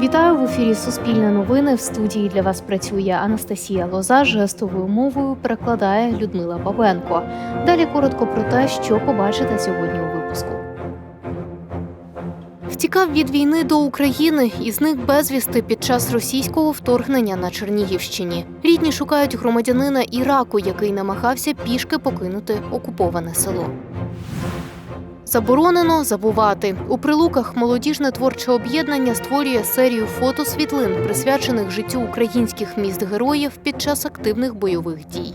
Вітаю в ефірі Суспільне новини. В студії для вас працює Анастасія Лоза. Жестовою мовою перекладає Людмила Бабенко. Далі коротко про те, що побачите сьогодні у випуску. Втікав від війни до України і зник безвісти під час російського вторгнення на Чернігівщині. Рідні шукають громадянина Іраку, який намагався пішки покинути окуповане село. Заборонено забувати у прилуках. Молодіжне творче об'єднання створює серію фотосвітлин, присвячених життю українських міст героїв під час активних бойових дій.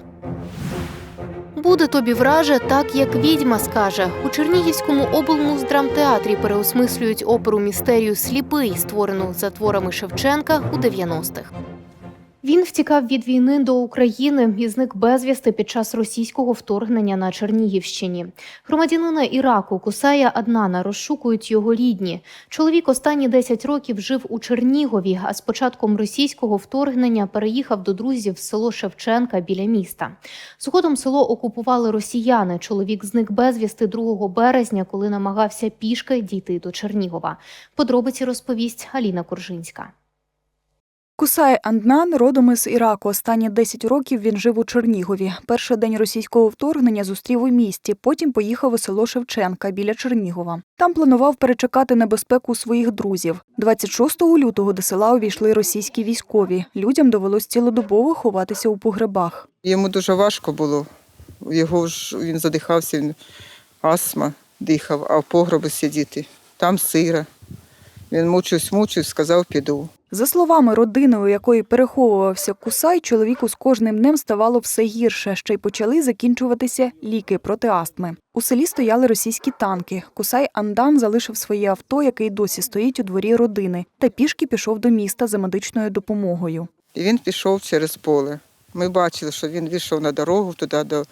Буде тобі враже, так як відьма скаже. У Чернігівському облмуздрамтеатрі переосмислюють оперу містерію Сліпий, створену за творами Шевченка у 90-х. Він втікав від війни до України і зник безвісти під час російського вторгнення на Чернігівщині. Громадянина Іраку Кусая Аднана розшукують його рідні. Чоловік останні 10 років жив у Чернігові, а з початком російського вторгнення переїхав до друзів в село Шевченка біля міста. Згодом село окупували росіяни. Чоловік зник безвісти 2 березня, коли намагався пішки дійти до Чернігова. Подробиці розповість Аліна Коржинська. Кусай Анднан родом із Іраку. Останні 10 років він жив у Чернігові. Перший день російського вторгнення зустрів у місті. Потім поїхав у село Шевченка біля Чернігова. Там планував перечекати небезпеку своїх друзів. 26 лютого до села увійшли російські військові. Людям довелось цілодобово ховатися у погребах. Йому дуже важко було. Його ж він задихався, він астма дихав, а в погребі сидіти. Там сира. Він мучився, мучився, сказав, піду. За словами родини, у якої переховувався Кусай, чоловіку з кожним днем ставало все гірше. Ще й почали закінчуватися ліки проти астми. У селі стояли російські танки. Кусай Андан залишив своє авто, яке й досі стоїть у дворі родини, та пішки пішов до міста за медичною допомогою. І він пішов через поле. Ми бачили, що він вийшов на дорогу туди до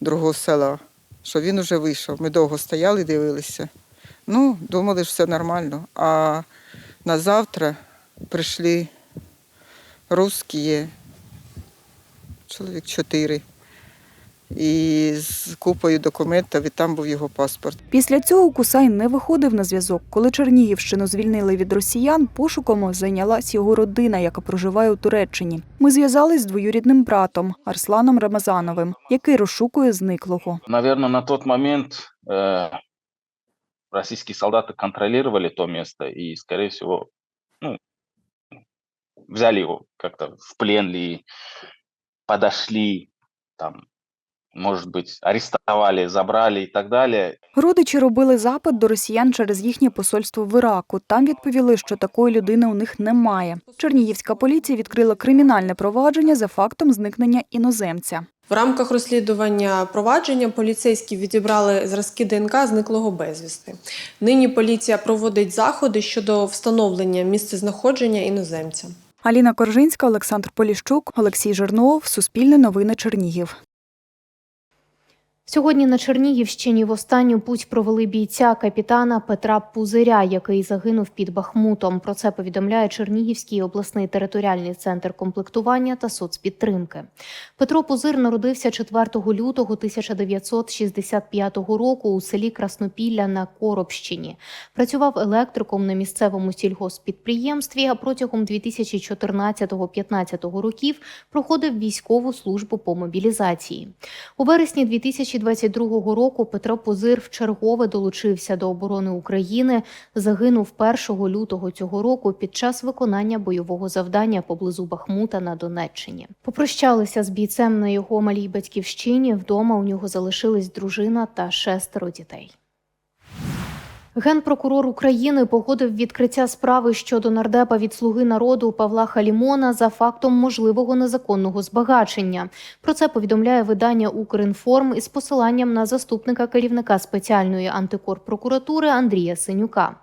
другого села, що він вже вийшов. Ми довго стояли дивилися. Ну, думали, що все нормально. А на завтра прийшли русські, чоловік чотири, і з купою документів, і там був його паспорт. Після цього Кусай не виходив на зв'язок. Коли Чернігівщину звільнили від росіян, пошуком зайнялась його родина, яка проживає у Туреччині. Ми зв'язались з двоюрідним братом Арсланом Рамазановим, який розшукує зниклого. Наверное, на тот момент э, российские солдаты контролировали то место и, скорее всего, ну, взяли его как-то в плен ли, подошли, там, может быть, арестовали, забрали и так далее. Родичі робили запит до росіян через їхнє посольство в Іраку. Там відповіли, що такої людини у них немає. Чернігівська поліція відкрила кримінальне провадження за фактом зникнення іноземця. В рамках розслідування провадження поліцейські відібрали зразки ДНК зниклого безвісти. Нині поліція проводить заходи щодо встановлення місцезнаходження іноземця. Аліна Коржинська, Олександр Поліщук, Олексій Жирнов, Суспільне новини Чернігів. Сьогодні на Чернігівщині в останню путь провели бійця капітана Петра Пузиря, який загинув під Бахмутом. Про це повідомляє Чернігівський обласний територіальний центр комплектування та соцпідтримки. Петро Пузир народився 4 лютого 1965 року у селі Краснопілля на Коробщині. Працював електриком на місцевому сільгосппідприємстві, а протягом 2014-15 років проходив військову службу по мобілізації. У вересні 2022 року Петро Позир вчергове долучився до оборони України. Загинув 1 лютого цього року під час виконання бойового завдання поблизу Бахмута на Донеччині. Попрощалися з бійцем на його малій батьківщині. Вдома у нього залишились дружина та шестеро дітей. Генпрокурор України погодив відкриття справи щодо нардепа від слуги народу Павла Халімона за фактом можливого незаконного збагачення. Про це повідомляє видання Укрінформ із посиланням на заступника керівника спеціальної антикорпрокуратури Андрія Синюка.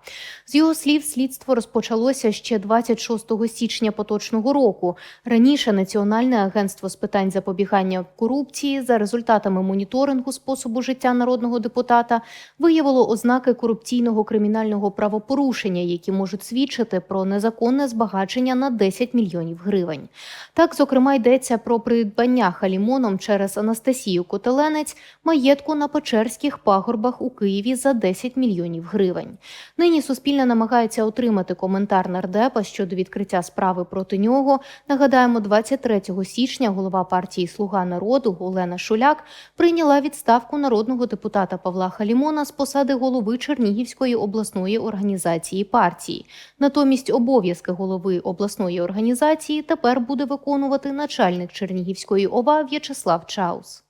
З його слів, слідство розпочалося ще 26 січня поточного року. Раніше Національне агентство з питань запобігання корупції за результатами моніторингу способу життя народного депутата виявило ознаки корупційної потенційного кримінального правопорушення, які можуть свідчити про незаконне збагачення на 10 мільйонів гривень. Так, зокрема, йдеться про придбання халімоном через Анастасію Котеленець маєтку на Печерських пагорбах у Києві за 10 мільйонів гривень. Нині Суспільне намагається отримати коментар нардепа щодо відкриття справи проти нього. Нагадаємо, 23 січня голова партії Слуга народу Олена Шуляк прийняла відставку народного депутата Павла Халімона з посади голови Чернігівської обласної організації партії. Натомість обов'язки голови обласної організації тепер буде виконувати начальник Чернігівської ОВА В'ячеслав Чаус.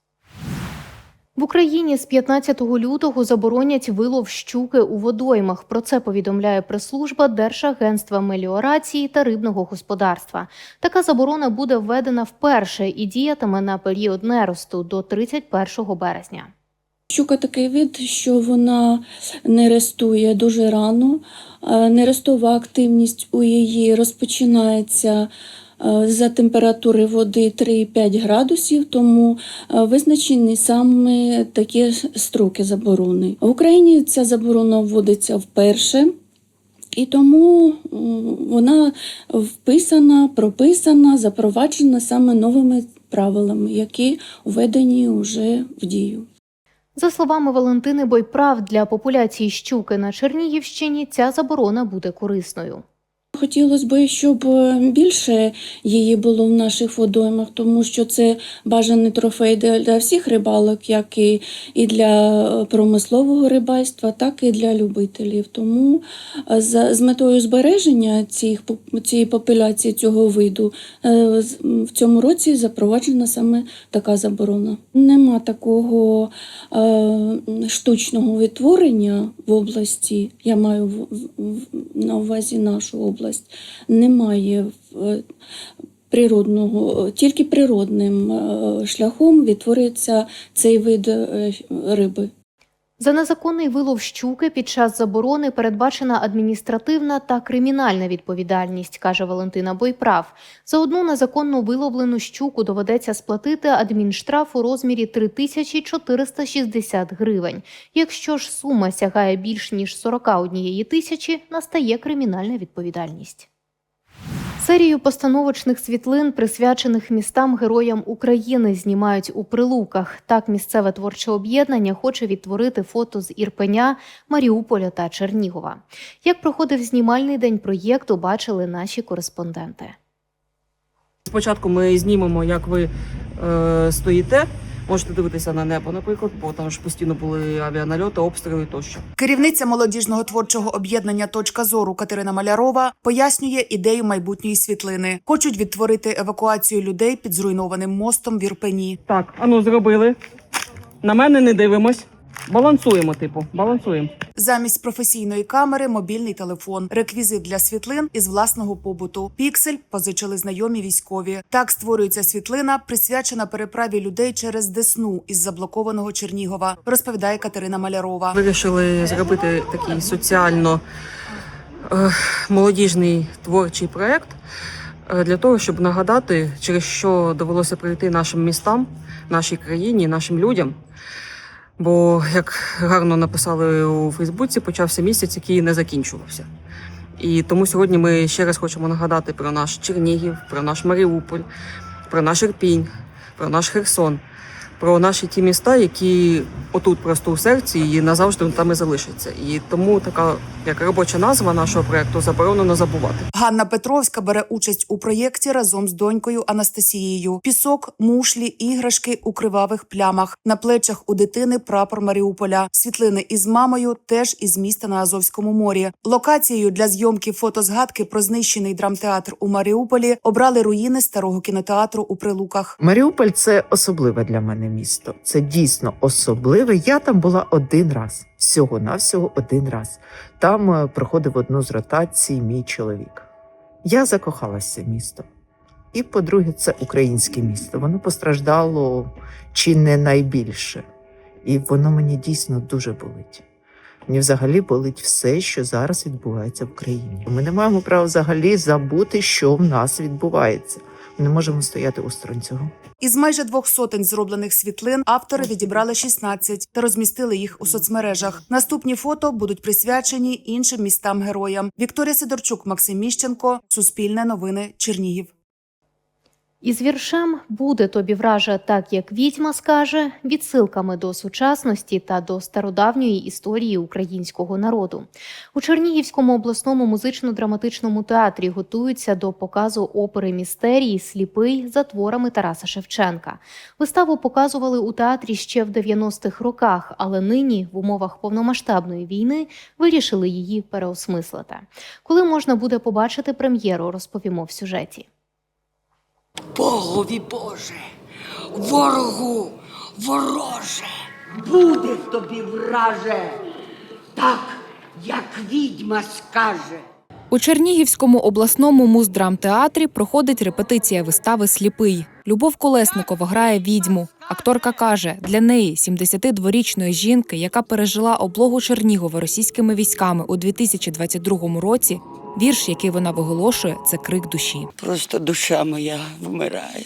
В Україні з 15 лютого заборонять вилов щуки у водоймах. Про це повідомляє прес-служба Держагентства меліорації та рибного господарства. Така заборона буде введена вперше і діятиме на період неросту до 31 березня. Щука такий вид, що вона нерестує дуже рано. Е, Нерестова активність у її розпочинається е, за температури води 3-5 градусів, тому е, визначені саме такі строки заборони. В Україні ця заборона вводиться вперше. І тому вона вписана, прописана, запроваджена саме новими правилами, які введені вже в дію. За словами Валентини Бойправ, для популяції щуки на Чернігівщині ця заборона буде корисною. Хотілося б, щоб е, більше її було в наших водоймах, тому що це бажаний трофей для всіх рибалок, як і, і для е, промислового рибальства, так і для любителів. Тому е, за- з метою збереження цих, цієї популяції цього виду з- в цьому році запроваджена саме така заборона. Нема такого е, штучного відтворення в області. Я маю в- в- на увазі нашу область. Немає е, природного, тільки природним е, шляхом відтворюється цей вид е, риби. За незаконний вилов щуки під час заборони передбачена адміністративна та кримінальна відповідальність, каже Валентина Бойправ. За одну незаконно виловлену щуку доведеться сплатити адмінштраф у розмірі 3460 гривень. Якщо ж сума сягає більш ніж 41 тисячі, настає кримінальна відповідальність. Серію постановочних світлин, присвячених містам героям України, знімають у прилуках. Так місцеве творче об'єднання хоче відтворити фото з Ірпеня, Маріуполя та Чернігова. Як проходив знімальний день проєкту, бачили наші кореспонденти. Спочатку ми знімемо, як ви е, стоїте. Можете дивитися на небо, наприклад, бо там ж постійно були авіанальоти, обстріли тощо. Керівниця молодіжного творчого об'єднання Точка зору Катерина Малярова пояснює ідею майбутньої світлини. Хочуть відтворити евакуацію людей під зруйнованим мостом в Ірпені. Так, ану зробили. На мене не дивимось. Балансуємо, типу, балансуємо. Замість професійної камери мобільний телефон, реквізит для світлин із власного побуту. Піксель позичили знайомі військові. Так створюється світлина, присвячена переправі людей через Десну із заблокованого Чернігова. Розповідає Катерина Малярова. Вирішили зробити такий соціально е, молодіжний творчий проєкт е, для того, щоб нагадати, через що довелося пройти нашим містам, нашій країні, нашим людям. Бо, як гарно написали у Фейсбуці, почався місяць, який не закінчувався. І тому сьогодні ми ще раз хочемо нагадати про наш Чернігів, про наш Маріуполь, про наш Ірпінь, про наш Херсон, про наші ті міста, які отут просто у серці і назавжди там і залишаться. І тому така як робоча назва нашого проекту заборонено забувати. Ганна Петровська бере участь у проєкті разом з донькою Анастасією. Пісок, мушлі, іграшки у кривавих плямах. На плечах у дитини прапор Маріуполя. Світлини із мамою теж із міста на Азовському морі. Локацією для зйомки фотозгадки про знищений драмтеатр у Маріуполі обрали руїни старого кінотеатру у Прилуках. Маріуполь це особливе для мене місто. Це дійсно особливе. Я там була один раз, всього навсього один раз. Там е, проходив одну з ротацій мій чоловік. Я закохалася в місто. І, по-друге, це українське місто. Воно постраждало чи не найбільше. І воно мені дійсно дуже болить. Мені взагалі болить все, що зараз відбувається в країні. Ми не маємо права взагалі забути, що в нас відбувається. Не можемо стояти осторонь цього. Із майже двох сотень зроблених світлин автори відібрали 16 та розмістили їх у соцмережах. Наступні фото будуть присвячені іншим містам героям. Вікторія Сидорчук, Максим Міщенко, Суспільне новини, Чернігів. Із віршем буде тобі враже так, як відьма скаже, відсилками до сучасності та до стародавньої історії українського народу. У Чернігівському обласному музично-драматичному театрі готуються до показу опери містерії Сліпий за творами Тараса Шевченка. Виставу показували у театрі ще в 90-х роках, але нині, в умовах повномасштабної війни, вирішили її переосмислити. Коли можна буде побачити прем'єру, розповімо в сюжеті. Богові Боже, ворогу вороже, буде тобі враже, так, як відьма скаже. У Чернігівському обласному муздрамтеатрі проходить репетиція вистави Сліпий. Любов Колесникова грає відьму. Акторка каже, для неї, 72-річної жінки, яка пережила облогу Чернігова російськими військами у 2022 році, вірш, який вона виголошує, це крик душі. Просто душа моя вмирає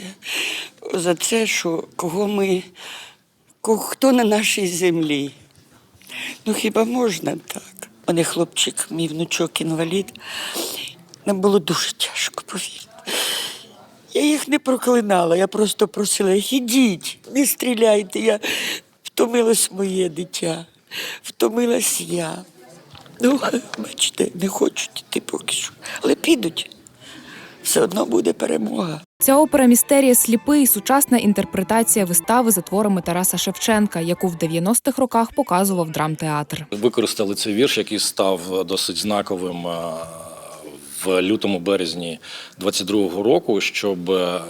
за це, що кого ми, хто на нашій землі. Ну хіба можна так? У мене хлопчик, мій внучок інвалід. Нам було дуже тяжко, повірте. Я їх не проклинала, я просто просила їх, ідіть, не стріляйте. Я втомилось моє дитя, втомилась я. Ну, бачите, не хочуть йти поки що, але підуть. Все одно буде перемога. Ця опера містерія Сліпий сучасна інтерпретація вистави за творами Тараса Шевченка, яку в 90-х роках показував драмтеатр. Використали цей вірш, який став досить знаковим е, в лютому березні 22-го року, щоб е,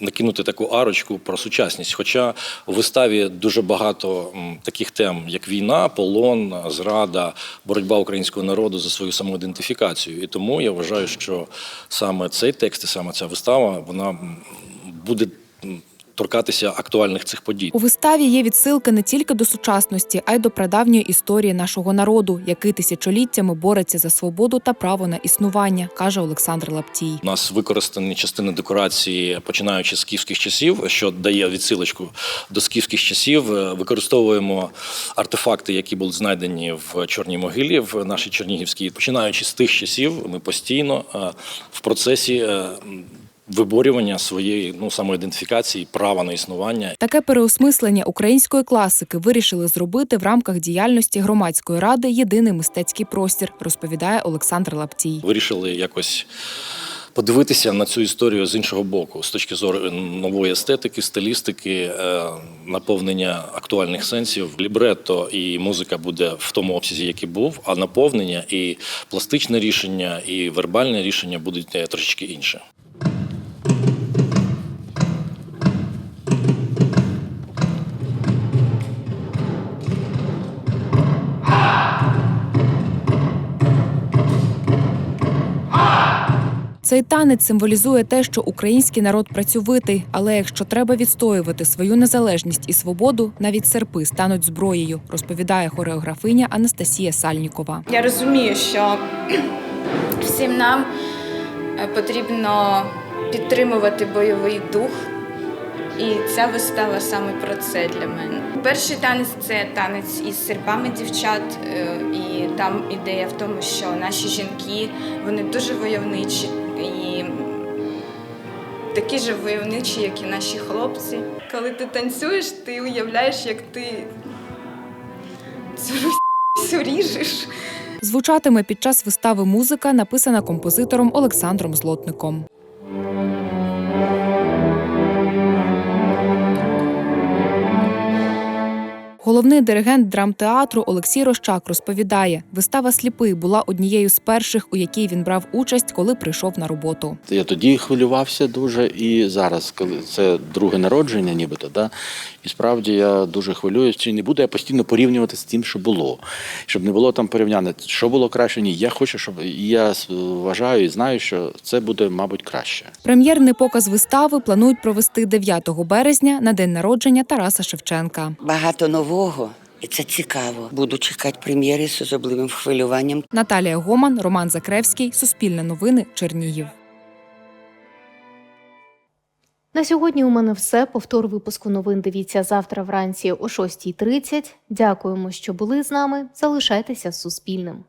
накинути таку арочку про сучасність. Хоча у виставі дуже багато таких тем, як війна, полон, зрада, боротьба українського народу за свою самоідентифікацію. І тому я вважаю, що саме цей текст і саме ця вистава вона буде торкатися актуальних цих подій. У виставі є відсилки не тільки до сучасності, а й до прадавньої історії нашого народу, який тисячоліттями бореться за свободу та право на існування, каже Олександр Лаптій. У нас використані частини декорації, починаючи з скіфських часів, що дає відсилочку до скіфських часів. Е, Використовуємо артефакти, які були знайдені в Чорній могилі в нашій Чернігівській. Починаючи з тих часів, ми постійно е, в процесі. Е, Виборювання своєї ну самоідентифікації, права на існування Таке переосмислення української класики вирішили зробити в рамках діяльності громадської ради Єдиний мистецький простір, розповідає Олександр Лаптій. вирішили якось подивитися на цю історію з іншого боку, з точки зору нової естетики, стилістики, е, наповнення актуальних сенсів. Лібретто і музика буде в тому обсязі, який був, а наповнення і пластичне рішення, і вербальне рішення будуть е, трошечки інше. Цей танець символізує те, що український народ працьовитий, але якщо треба відстоювати свою незалежність і свободу, навіть серпи стануть зброєю, розповідає хореографиня Анастасія Сальнікова. Я розумію, що всім нам е, потрібно підтримувати бойовий дух, і ця вистава саме про це для мене. Перший танець це танець із серпами дівчат, е, і там ідея в тому, що наші жінки вони дуже войовничі і такі ж войовничі, як і наші хлопці. Коли ти танцюєш, ти уявляєш, як ти цю всю ріжеш. Звучатиме під час вистави музика, написана композитором Олександром Злотником. Головний диригент драмтеатру Олексій Рощак розповідає, вистава Сліпий була однією з перших, у якій він брав участь, коли прийшов на роботу. Я тоді хвилювався дуже, і зараз, коли це друге народження, нібито, да, і справді я дуже хвилююся. Чи не буду я постійно порівнювати з тим, що було, щоб не було там порівняння, що було краще, ні. Я хочу, щоб я вважаю і знаю, що це буде, мабуть, краще. Прем'єрний показ вистави планують провести 9 березня на день народження Тараса Шевченка. Багато нового, і це цікаво. Буду чекати прем'єри з особливим хвилюванням. Наталія Гоман, Роман Закревський, Суспільне новини, Чернігів. На сьогодні у мене все. Повтор випуску новин дивіться завтра вранці о 6.30. Дякуємо, що були з нами. Залишайтеся з Суспільним.